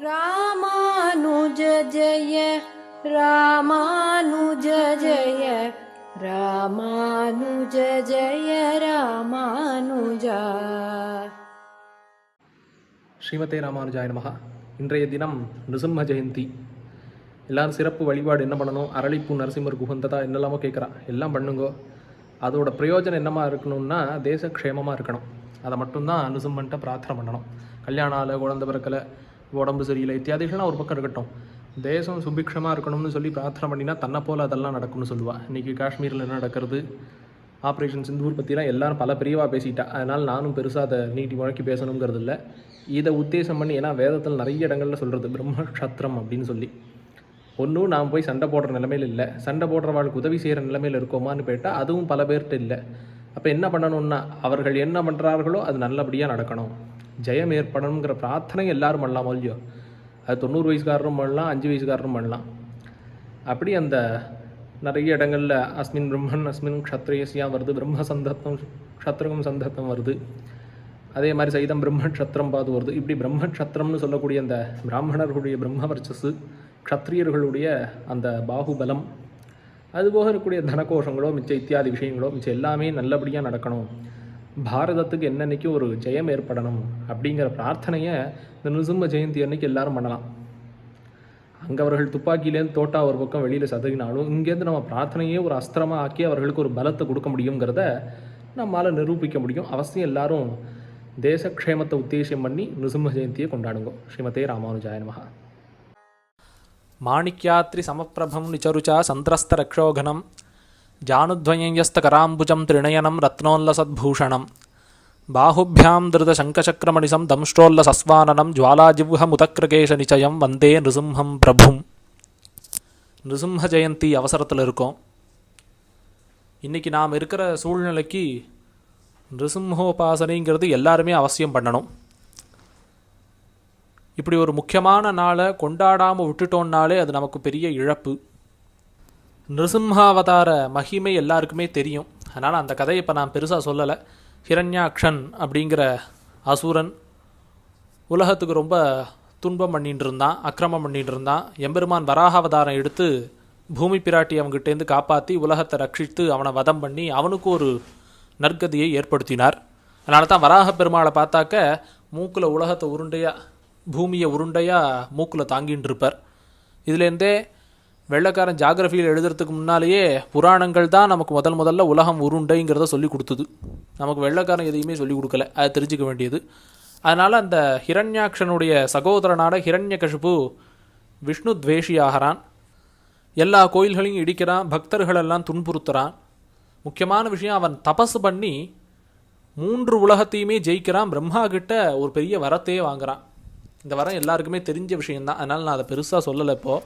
ராமானுஜ ஜெய ராமானுஜ ஜெய ராமானுஜ ஜெய ராமானுஜா. ஸ்ரீமதே ராமானுஜாய நமகா இன்றைய தினம் நிருசிம்ம ஜெயந்தி. எல்லாரும் சிறப்பு வழிபாடு என்ன பண்ணணும்? அரளிப்பூ நரசிம்மர் குகந்ததா என்னெல்லாமோ கேட்குறா எல்லாம் பண்ணுங்கோ. அதோட பிரயோஜனம் என்னமா இருக்கணும்னா தேச க்ஷேமமாக இருக்கணும். அதை மட்டும்தான் நிருசிம்மன்ட்ட பிரார்த்தனை பண்ணணும். கல்யாணம் ஆகலை குழந்தை பிறக்கலை உடம்பு சரியில்லை இத்தியாதிகள்லாம் ஒரு பக்கம் இருக்கட்டும். தேசம் சுபிக்ஷமாக இருக்கணும்னு சொல்லி பிரார்த்தனை பண்ணினா தன்னை போல் அதெல்லாம் நடக்கும்னு சொல்லுவாள் இன்றைக்கி காஷ்மீரில் என்ன நடக்கிறது? ஆப்ரேஷன் சிந்தூர் பற்றிலாம் எல்லாரும் பல பிரிவாக பேசிட்டா. அதனால் நானும் பெருசாக அதை நீட்டி முழக்கி பேசணுங்கிறது இல்லை. இதை உத்தேசம் பண்ணி ஏன்னா வேதத்தில் நிறைய இடங்களில் சொல்கிறது பிரம்ம க்ஷத்ரம் அப்படின்னு சொல்லி. ஒன்றும் நாம் போய் சண்டை போடுற நிலமையில் இல்லை. சண்டை போடுறவாளுக்கு உதவி செய்கிற நிலமையில் இருக்கோமான்னு கேட்டால் அதுவும் பல பேர்கிட்ட இல்லை. அப்போ என்ன பண்ணணும்னா அவர்கள் என்ன பண்ணுறார்களோ அது நல்லபடியாக நடக்கணும். ஜெயம் ஏற்படணுங்கிற பிரார்த்தனை எல்லாரும் பண்ணலாம் இல்லையோ அது தொண்ணூறு வயசுக்காரரும் பண்ணலாம் அஞ்சு வயசுக்காரரும் பண்ணலாம். அப்படி அந்த நிறைய இடங்களில் அஸ்மின் பிரம்மன் அஸ்மின் க்ஷத்ரேசியாக வருது பிரம்ம சந்தத்தம் க்ஷத்ரகம் சந்தத்தம் வருது. அதே மாதிரி சைதம் பிரம்ம க்ஷத்திரம் பாது வருது. இப்படி பிரம்ம க்ஷத்திரம்னு சொல்லக்கூடிய அந்த பிராமணர்களுடைய பிரம்ம வர்ச்சஸு க்ஷத்ரியர்களுடைய அந்த பாகுபலம் அதுபோக இருக்கக்கூடிய தனகோஷங்களோ மிச்ச இத்தியாதி விஷயங்களோ மிச்சம் எல்லாமே நல்லபடியாக நடக்கணும். பாரதத்துக்கு என்னன்னைக்கு ஒரு ஜெயம் ஏற்படணும் அப்படிங்கிற பிரார்த்தனையை இந்த நிருசிம்ம ஜெயந்தி அன்னைக்கு எல்லாரும் பண்ணலாம். அங்கே அவர்கள் துப்பாக்கியிலேருந்து தோட்டா ஒரு பக்கம் வெளியில் சதவினாலும் இங்கேருந்து நம்ம பிரார்த்தனையே ஒரு அஸ்திரமாக ஆக்கி அவர்களுக்கு ஒரு பலத்தை கொடுக்க முடியுங்கிறத நம்மால் நிரூபிக்க முடியும். அவசியம் எல்லாரும் தேசக்ஷேமத்தை உத்தேசம் பண்ணி நிருசிம்ம ஜெயந்தியை கொண்டாடுங்க. ஸ்ரீமதே ராமானுஜாய நமகா மாணிக்யாத்ரி சமப்பிரபம் நிச்சருச்சா சந்திரஸ்தரக்ஷோகனம் जानुध्वयञ्जस्तकराम्बुजं त्रिणयनं रत्नोल्लसद्भूषणं बाहुभ्यां धृतशङ्खचक्रमणिसं दंष्ट्रोल्लसस्वाननं ज्वालाजिह्वमुतक्रकेशनिचयं வந்தே நிருசிம்ஹம் பிரபும் நிருசிம்ஹ ஜெயந்தி அவசரத்தில் இருக்கோம் இன்றைக்கி நாம் இருக்கிற சூழ்நிலைக்கு நிருசிம்ஹோபாசனைங்கிறது எல்லாருமே அவசியம் பண்ணணும். இப்படி ஒரு முக்கியமான நாளை கொண்டாடாமல் விட்டுட்டோன்னாலே அது நமக்கு பெரிய இழப்பு. நிருசிம்ஹாவதார மகிமை எல்லாருக்குமே தெரியும். அதனால் அந்த கதையை இப்போ நான் பெருசாக சொல்லலை. ஹிரண்யாக்ஷன் அப்படிங்கிற அசுரன் உலகத்துக்கு ரொம்ப துன்பம் பண்ணிட்டு இருந்தான் அக்கிரமம் பண்ணிட்டு இருந்தான். எம்பெருமான் வராகாவதாரம் எடுத்து பூமி பிராட்டி அவங்ககிட்டேருந்து காப்பாற்றி உலகத்தை ரட்சித்து அவனை வதம் பண்ணி அவனுக்கு ஒரு நற்கதியை ஏற்படுத்தினார். அதனால தான் வராக பெருமாளை பார்த்தாக்க மூக்கில் உலகத்தை உருண்டையாக பூமியை உருண்டையாக மூக்கில் தாங்கின்னு இருப்பார் இதுலேருந்தே வெள்ளக்காரன் ஜாகிரஃபியில் எழுதுறதுக்கு முன்னாலேயே புராணங்கள் தான் நமக்கு முதல் முதல்ல உலகம் உருண்டைங்கிறத சொல்லி கொடுத்தது. நமக்கு வெள்ளக்காரன் எதையுமே சொல்லி கொடுக்கல. அதை தெரிஞ்சுக்க வேண்டியது. அதனால் அந்த ஹிரண்யாக்ஷனுடைய சகோதரனான ஹிரண்யகசிபு விஷ்ணு துவேஷியாகிறான். எல்லா கோயில்களையும் இடிக்கிறான். பக்தர்களெல்லாம் துன்புறுத்துகிறான் முக்கியமான விஷயம் அவன் தபஸ் பண்ணி மூன்று உலகத்தையுமே ஜெயிக்கிறான். பிரம்மா கிட்ட ஒரு பெரிய வரத்தையே வாங்குறான். இந்த வரம் எல்லாருக்குமே தெரிஞ்ச விஷயம்தான். அதனால் நான் அதை பெருசாக சொல்லலை இப்போது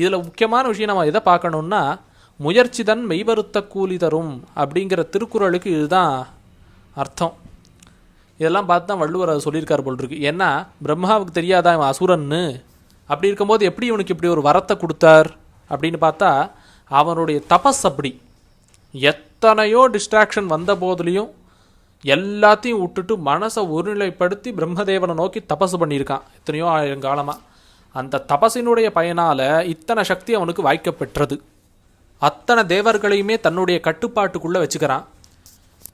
இதில் முக்கியமான விஷயம் நம்ம எதை பார்க்கணுன்னா முயற்சி தன் மெய்வருத்த கூலி தரும் அப்படிங்கிற திருக்குறளுக்கு இதுதான் அர்த்தம். இதெல்லாம் பார்த்து தான் வள்ளுவர் அதை சொல்லியிருக்கார் போல் இருக்கு. ஏன்னா பிரம்மாவுக்கு தெரியாதா இவன் அசுரன்னு? அப்படி இருக்கும்போது எப்படி இவனுக்கு இப்படி ஒரு வரத்தை கொடுத்தார் அப்படின்னு பார்த்தா அவனுடைய தபஸ் அப்படி. எத்தனையோ டிஸ்ட்ராக்ஷன் வந்த போதுலேயும் எல்லாத்தையும் விட்டுட்டு மனசை ஒருநிலைப்படுத்தி பிரம்மதேவனை நோக்கி தபஸ் பண்ணியிருக்கான். எத்தனையோ ஆயிரம் காலமாக அந்த தபசினுடைய பயனால் இத்தனை சக்தி அவனுக்கு வாய்க்கப்பெற்றது. அத்தனை தேவர்களையுமே தன்னுடைய கட்டுப்பாட்டுக்குள்ளே வச்சுக்கிறான்.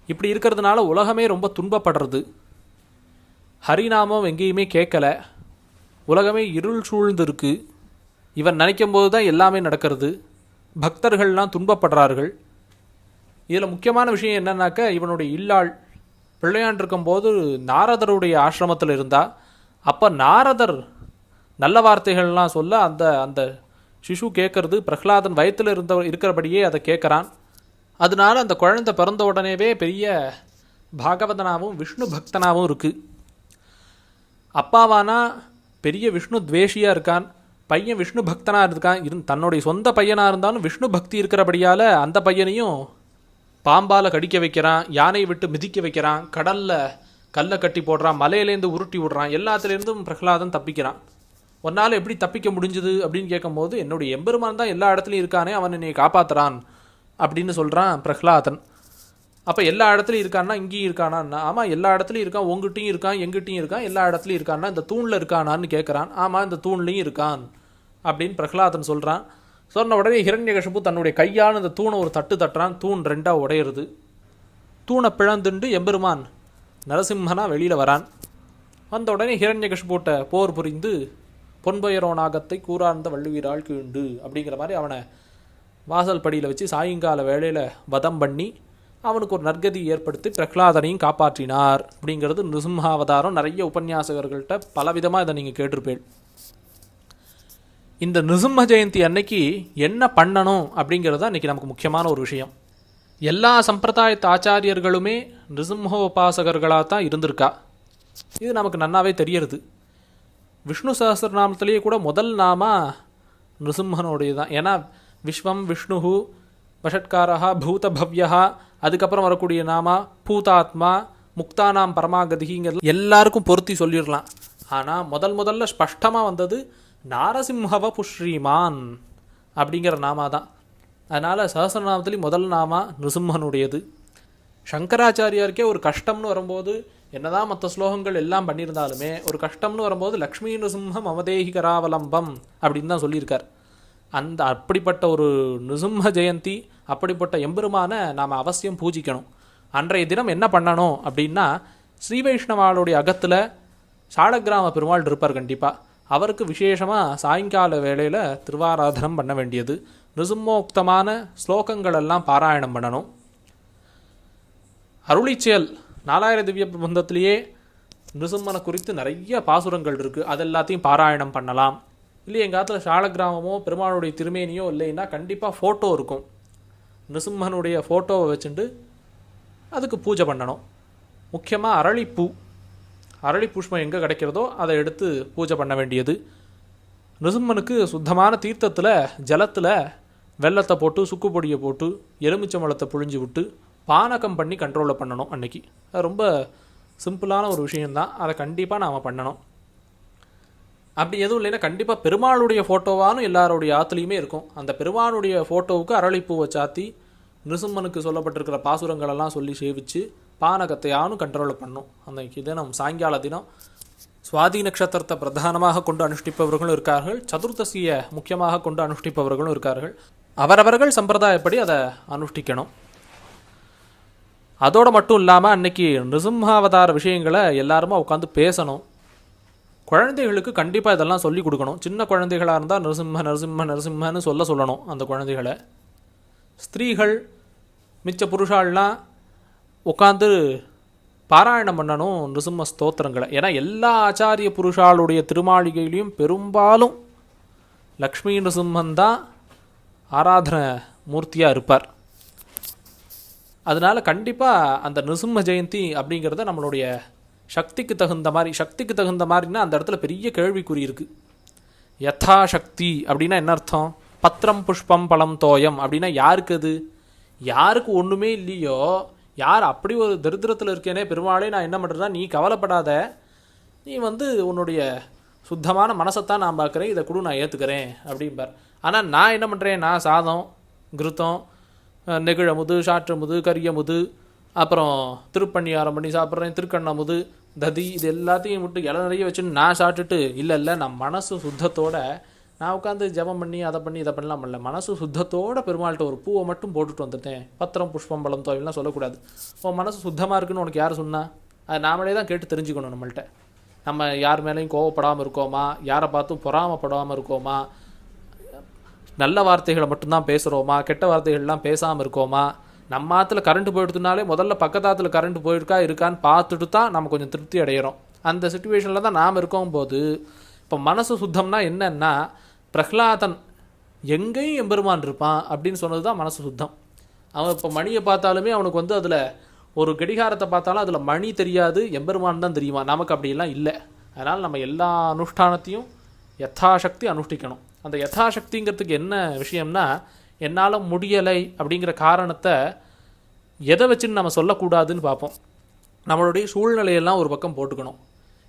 இப்படி இருக்கிறதுனால உலகமே ரொம்ப துன்பப்படுறது. ஹரிநாமம் எங்கேயுமே கேட்கல. உலகமே இருள் சூழ்ந்திருக்கு. இவன் நினைக்கும் போது தான் எல்லாமே நடக்கிறது. பக்தர்கள்லாம் துன்பப்படுறார்கள். இதில் முக்கியமான விஷயம் என்னன்னாக்க இவனுடைய இல்லாள் பிள்ளையாண்டிருக்கும் போது நாரதருடைய ஆசிரமத்தில் இருந்தா அப்போ நாரதர் நல்ல வார்த்தைகள்லாம் சொல்ல அந்த அந்த சிசு கேட்கறது பிரஹ்லாதன் வயத்தில் இருந்த இருக்கிறபடியே அதை கேட்குறான் அதனால அந்த குழந்தை பிறந்த உடனேவே பெரிய பாகவதனாகவும் விஷ்ணு பக்தனாகவும் இருக்குது அப்பாவானா பெரிய விஷ்ணு துவேஷியாக இருக்கான். பையன் விஷ்ணு பக்தனாக இருக்கான். இரு தன்னுடைய சொந்த பையனாக இருந்தாலும் விஷ்ணு பக்தி இருக்கிறபடியால் அந்த பையனையும் பாம்பால் கடிக்க வைக்கிறான் யானை விட்டு மிதிக்க வைக்கிறான் கடலில் கல்லை கட்டி போடுறான் மலையிலேருந்து உருட்டி விடுறான். எல்லாத்துலேருந்தும் பிரகலாதன் தப்பிக்கிறான். உன்னால் எப்படி தப்பிக்க முடிஞ்சுது அப்படின்னு கேட்கும்போது என்னுடைய எம்பெருமான் தான் எல்லா இடத்துலையும் இருக்கானே அவன் என்னை காப்பாத்துறான் அப்படின்னு சொல்கிறான் பிரகலாதன் அப்போ எல்லா இடத்துலையும் இருக்கான்னா இங்கேயும் இருக்கானா ஆமாம் எல்லா இடத்துலையும் இருக்கான் உங்ககிட்டயும் இருக்கான் எங்கிட்டையும் இருக்கான் எல்லா இடத்துலையும் இருக்கான்னா இந்த தூணில் இருக்கானான்னு கேட்குறான் ஆமாம் இந்த தூண்லையும் இருக்கான் அப்படின்னு பிரகலாதன் சொல்கிறான் சொன்ன உடனே ஹிரண்யகசிபு தன்னுடைய கையால் இந்த தூணை ஒரு தட்டு தட்டுறான் தூண் ரெண்டாக உடையிறது. தூணை பிழந்துண்டு எம்பெருமான் நரசிம்மனா வெளியில் வரான். வந்த உடனே ஹிரண்யகசிபுட்ட போர் புரிந்து பொன்பயரோ நாகத்தை கூறார்ந்த வள்ளுவீரால் கீண்டு அப்படிங்கிற மாதிரி அவனை வாசல் படியில் வச்சு சாயங்கால வேளையில் வதம் பண்ணி அவனுக்கு ஒரு நற்கதி ஏற்படுத்தி பிரகலாதனையும் காப்பாற்றினார் அப்படிங்கிறது நிருசிம்ஹாவதாரம் நிறைய உபன்யாசகர்கள்ட்ட பலவிதமாக இதை நீங்கள் கேட்டிருப்பேன் இந்த நிருசிம்ம ஜெயந்தி அன்னைக்கு என்ன பண்ணணும் அப்படிங்கிறது தான் இன்றைக்கி நமக்கு முக்கியமான ஒரு விஷயம். எல்லா சம்பிரதாயத்து ஆச்சாரியர்களுமே நிருசிம்மோபாசகர்களாக தான் இருந்திருக்கா? இது நமக்கு நன்னாவே தெரியறது. விஷ்ணு சஹஸ்ரநாமத்திலேயே கூட முதல் நாமா நிருசிம்மனுடைய தான் ஏன்னா விஸ்வம் விஷ்ணுஹு வஷட்காரா பூதபவ்யா அதுக்கப்புறம் வரக்கூடிய நாமா பூதாத்மா முக்தானாம் பரமாகதிங்கிறது எல்லாருக்கும் பொருத்தி சொல்லிடலாம். ஆனால் முதல் முதல்ல ஸ்பஷ்டமாக வந்தது நாரசிம்ஹவ புஷ்ரீமான் அப்படிங்கிற நாமா தான் அதனால் சஹசிரநாமத்துலேயும் முதல் நாமா நிருசிம்மனுடையது. சங்கராச்சாரியாருக்கே ஒரு கஷ்டம்னு வரும்போது என்னதான் மற்ற ஸ்லோகங்கள் எல்லாம் பண்ணியிருந்தாலுமே ஒரு கஷ்டம்னு வரும்போது லக்ஷ்மி நிருசிம்மம் அவதேகிகராவலம்பம் அப்படின்னு தான் சொல்லியிருக்கார். அந்த அப்படிப்பட்ட ஒரு நிருசிம்ம ஜெயந்தி அப்படிப்பட்ட எம்பெருமானை நாம் அவசியம் பூஜிக்கணும். அன்றைய தினம் என்ன பண்ணணும் அப்படின்னா ஸ்ரீ வைஷ்ணவாளுடைய அகத்தில் சாலக்கிராம பெருமாள் இருப்பார் கண்டிப்பாக அவருக்கு விசேஷமாக சாயங்கால வேளையில் திருவாராதனம் பண்ண வேண்டியது. நிருசிம்மோக்தமான ஸ்லோகங்கள் எல்லாம் பாராயணம் பண்ணணும். அருளிச்செயல் நாலாயிர திவ்ய பிரபந்தத்திலேயே நிருசம்மனை குறித்து நிறைய பாசுரங்கள் இருக்குது அது எல்லாத்தையும் பாராயணம் பண்ணலாம். இல்லை எங்கள் காலத்தில் சாலக்கிராமமோ பெருமாளுடைய திருமேனியோ இல்லைன்னா கண்டிப்பாக ஃபோட்டோ இருக்கும். நிருசிம்மனுடைய ஃபோட்டோவை வச்சுட்டு அதுக்கு பூஜை பண்ணணும். முக்கியமாக அரளிப்பூ. அரளி புஷ்பம் எங்கே கிடைக்கிறதோ அதை எடுத்து பூஜை பண்ண வேண்டியது. நிருசிம்மனுக்கு சுத்தமான தீர்த்தத்தில் ஜலத்தில் வெள்ளத்தை போட்டு சுக்கு பொடியை போட்டு எலுமிச்சம்பழத்தை புழிஞ்சு விட்டு பானகம் பண்ணி கண்ட்ரோலில் பண்ணணும் அன்றைக்கி அது ரொம்ப சிம்பிளான ஒரு விஷயந்தான் அதை கண்டிப்பாக நாம் பண்ணணும். அப்படி எதுவும் இல்லைன்னா கண்டிப்பாக பெருமாளுடைய ஃபோட்டோவானும் எல்லாருடைய ஆற்றுலையுமே இருக்கும். அந்த பெருமாளுடைய ஃபோட்டோவுக்கு அரளிப்பூவை சாத்தி நிருசிம்மனுக்கு சொல்லப்பட்டிருக்கிற பாசுரங்களெல்லாம் சொல்லி சேவித்து பானகத்தையானும் கண்ட்ரோலில் பண்ணும். அன்னைக்கு தினம் சாயங்கால தினம் சுவாதி நட்சத்திரத்தை பிரதானமாக கொண்டு அனுஷ்டிப்பவர்களும் இருக்கார்கள். சதுர்த்தசியை முக்கியமாக கொண்டு அனுஷ்டிப்பவர்களும் இருக்கார்கள். அவரவர்கள் சம்பிரதாயப்படி அதை அனுஷ்டிக்கணும். அதோடு மட்டும் இல்லாமல் அன்னைக்கு நிருசிம்ஹாவதார விஷயங்களை எல்லாருமா உட்காந்து பேசணும். குழந்தைகளுக்கு கண்டிப்பாக இதெல்லாம் சொல்லி கொடுக்கணும். சின்ன குழந்தைகளாக இருந்தால் நரசிம்ம நரசிம்ம நரசிம்மன்னு சொல்ல சொல்லணும் அந்த குழந்தைகளை. ஸ்திரீகள் மிச்ச புருஷாள்லாம் உட்காந்து பாராயணம் பண்ணணும் நிருசிம்ம ஸ்தோத்திரங்களை. ஏன்னா எல்லா ஆச்சாரிய புருஷாளுடைய திருமாளிகையிலையும் பெரும்பாலும் லக்ஷ்மி நிருசிம்மன் தான் ஆராதன மூர்த்தியாக இருப்பார். அதனால் கண்டிப்பாக அந்த நிருசிம்ம ஜெயந்தி அப்படிங்கிறத நம்மளுடைய சக்திக்கு தகுந்த மாதிரி சக்திக்கு தகுந்த மாதிரினா அந்த இடத்துல பெரிய கேள்விக்குறி இருக்குது யதா சக்தி அப்படின்னா என்ன அர்த்தம்? பத்திரம் புஷ்பம் பழம் தோயம் அப்படின்னா யாருக்கு அது? யாருக்கு ஒன்றுமே இல்லையோ? யார் அப்படி ஒரு தரித்திரத்தில் இருக்கேனே பெருமாளே நான் என்ன பண்ணுறேன்னா நீ கவலைப்படாத. நீ வந்து உன்னுடைய சுத்தமான மனசைத்தான் நான் பார்க்குறேன் இதை கூட நான் ஏற்றுக்கிறேன் அப்படிம்பார். ஆனால் நான் என்ன பண்ணுறேன் நான் சாதம் கிருத்தம் நெகிழமுது சாற்றமுது கரியமுது அப்புறம் திருப்பணியாரம் பண்ணி சாப்பிட்றேன் திருக்கண்ணமுது ததி இது எல்லாத்தையும் விட்டு இலை நிறைய வச்சுன்னு நான் சாப்பிட்டுட்டு இல்லை இல்லை நான் மனசு சுத்தத்தோட நான் உட்காந்து ஜெபம் பண்ணி அதை பண்ணி இதை பண்ணலாம் பண்ணல மனசு சுத்தத்தோட பெருமாள்கிட்ட ஒரு பூவை மட்டும் போட்டுட்டு வந்துட்டேன். பத்திரம் புஷ்பம் பழம் தோயல்லாம் சொல்லக்கூடாது. உன் மனசு சுத்தமாக இருக்குன்னு உனக்கு யார் சொன்னா? அது நாமளே தான் கேட்டு தெரிஞ்சுக்கணும் நம்மள்கிட்ட. நம்ம யார் மேலேயும் கோவப்படாமல் இருக்கோமா? யாரை பார்த்தும் பொறாமப்படாமல் இருக்கோமா? நல்ல வார்த்தைகளை மட்டும்தான் பேசுகிறோமா கெட்ட வார்த்தைகள்லாம் பேசாமல் இருக்கோமா? நம்ம ஆற்றுல கரண்ட் போயிடுதுனாலே முதல்ல பக்கத்தாத்தில் கரண்ட் போயிருக்கா இருக்கான்னு பார்த்துட்டு தான் நம்ம கொஞ்சம் திருப்தி அடையிறோம். அந்த சுச்சுவேஷனில் தான் நாம் இருக்கும் போது இப்போ மனசு சுத்தம்னா என்னன்னா பிரஹ்லாதன் எங்கேயும் எம்பெருமான் இருப்பான் அப்படின்னு சொன்னது தான் மனசு சுத்தம். அவன் இப்போ மணியை பார்த்தாலுமே அவனுக்கு வந்து அதில் ஒரு கடிகாரத்தை பார்த்தாலும் அதில் மணி தெரியாது எம்பெருமான் தான் தெரியுமா? நமக்கு அப்படிலாம் இல்லை. அதனால் நம்ம எல்லா அனுஷ்டானத்தையும் யதாசக்தி அனுஷ்டிக்கணும். அந்த யதாசக்திங்கிறதுக்கு என்ன விஷயம்னா என்னால் முடியலை அப்படிங்கிற காரணத்தை எதை வச்சுன்னு நம்ம சொல்லக்கூடாதுன்னு பார்ப்போம். நம்மளுடைய சூழ்நிலையெல்லாம் ஒரு பக்கம் போட்டுக்கணும்.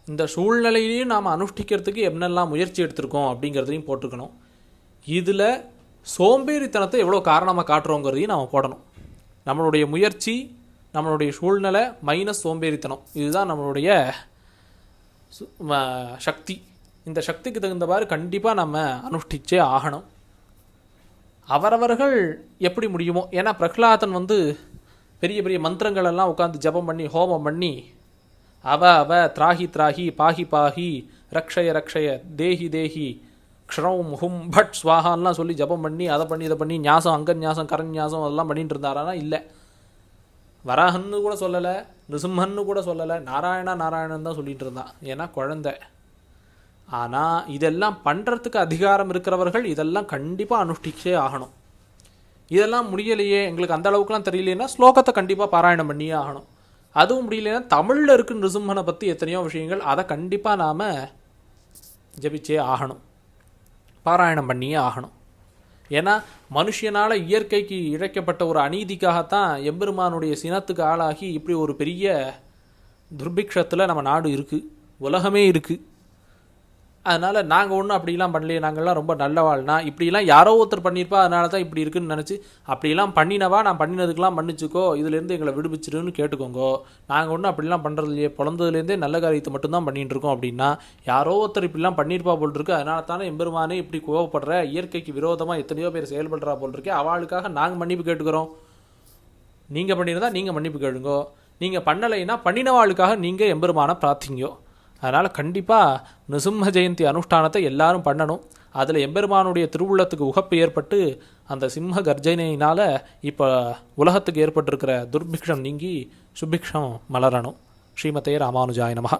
இந்த சூழ்நிலையிலையும் நாம் அனுஷ்டிக்கிறதுக்கு என்னெல்லாம் முயற்சி எடுத்திருக்கோம் அப்படிங்கிறதையும் போட்டுக்கணும். இதில் சோம்பேறித்தனத்தை எவ்வளோ காரணமாக காட்டுறோங்கிறதையும் நாம் போடணும். நம்மளுடைய முயற்சி நம்மளுடைய சூழ்நிலை மைனஸ் சோம்பேறித்தனம். இதுதான் நம்மளுடைய சு- ம- சக்தி. இந்த சக்திக்கு தகுந்தவாறு கண்டிப்பாக நம்ம அனுஷ்டிச்சே ஆகணும். அவரவர்கள் எப்படி முடியுமோ ஏன்னா பிரகலாதன் வந்து பெரிய பெரிய மந்திரங்கள் எல்லாம் உட்காந்து ஜெபம் பண்ணி ஹோமம் பண்ணி அவ அவ திராகி திராகி பாகி பாகி ரக்ஷய ரக்ஷய தேஹி தேஹி க்ஷரம் ஹும் பட் ஸ்வாகான்லாம் சொல்லி ஜெபம் பண்ணி அதை பண்ணி இதை பண்ணி ஞாசம் அங்கன் ஞாசம் கரண் ஞாசம் அதெல்லாம் பண்ணிட்டு இருந்தாரானா இல்லை. வராகன்னு கூட சொல்லலை நிருசிம்மன்னு கூட சொல்லலை நாராயணா நாராயணன் தான் சொல்லிகிட்டு இருந்தான். ஏன்னா குழந்தை. ஆனால் இதெல்லாம் பண்ணுறதுக்கு அதிகாரம் இருக்கிறவர்கள் இதெல்லாம் கண்டிப்பாக அனுஷ்டிச்சே ஆகணும். இதெல்லாம் முடியலையே எங்களுக்கு அந்த அளவுக்குலாம் தெரியலைன்னா ஸ்லோகத்தை கண்டிப்பாக பாராயணம் பண்ணியே ஆகணும். அதுவும் முடியலைன்னா தமிழில் இருக்கு நிருசிம்மனை பற்றி எத்தனையோ விஷயங்கள் அதை கண்டிப்பாக நாம் ஜெபிச்சே ஆகணும். பாராயணம் பண்ணியே ஆகணும். ஏன்னா மனுஷனால் இயற்கைக்கு இழைக்கப்பட்ட ஒரு அநீதிக்காகத்தான் எம்பெருமானுடைய சினத்துக்கு ஆளாகி இப்படி ஒரு பெரிய துர்பிக்ஷத்தில் நம்ம நாடு இருக்குது உலகமே இருக்குது அதனால் நாங்கள் ஒன்றும் அப்படிலாம் பண்ணலையே நாங்கள்லாம் ரொம்ப நல்லவாள்னா இப்படிலாம் யாரோ ஒருத்தர் பண்ணியிருப்பா அதனால தான் இப்படி இருக்குன்னு நினச்சி அப்படிலாம் பண்ணினவா நான் பண்ணினதுக்கெல்லாம் மன்னிச்சுக்கோ இதுலேருந்து எங்களை விடுவிச்சிருன்னு கேட்டுக்கோங்கோ. நாங்கள் ஒன்றும் அப்படிலாம் பண்ணுறது இல்லையே பிறந்ததுலேருந்தே நல்ல காரியத்தை மட்டும்தான் பண்ணிட்டு இருக்கோம் அப்படின்னா யாரோ ஒருத்தர் இப்படிலாம் பண்ணியிருப்பா போல் இருக்கு அதனால தானே எம்பெருமானே இப்படி கோவப்படுற இயற்கைக்கு விரோதமாக எத்தனையோ பேர் செயல்படுறா போல் இருக்கே அவளுக்காக நாங்கள் மன்னிப்பு கேட்டுக்கிறோம். நீங்கள் பண்ணியிருந்தால் நீங்கள் மன்னிப்பு கேளுங்கோ. நீங்கள் பண்ணலைன்னா பண்ணினவாளுக்காக நீங்கள் எம்பெருமானை பிரார்த்திங்கோ. அதனால் கண்டிப்பாக நிசிம்ம ஜெயந்தி அனுஷ்டானத்தை எல்லாரும் பண்ணணும். அதில் எம்பெருமானுடைய திருவுள்ளத்துக்கு உகப்பு ஏற்பட்டு அந்த சிம்ம கர்ஜனையினால் இப்போ உலகத்துக்கு ஏற்பட்டிருக்கிற துர்பிக்ஷம் நீங்கி சுபிக்ஷம் மலரணும். ஸ்ரீமதே ராமானுஜாய நமகா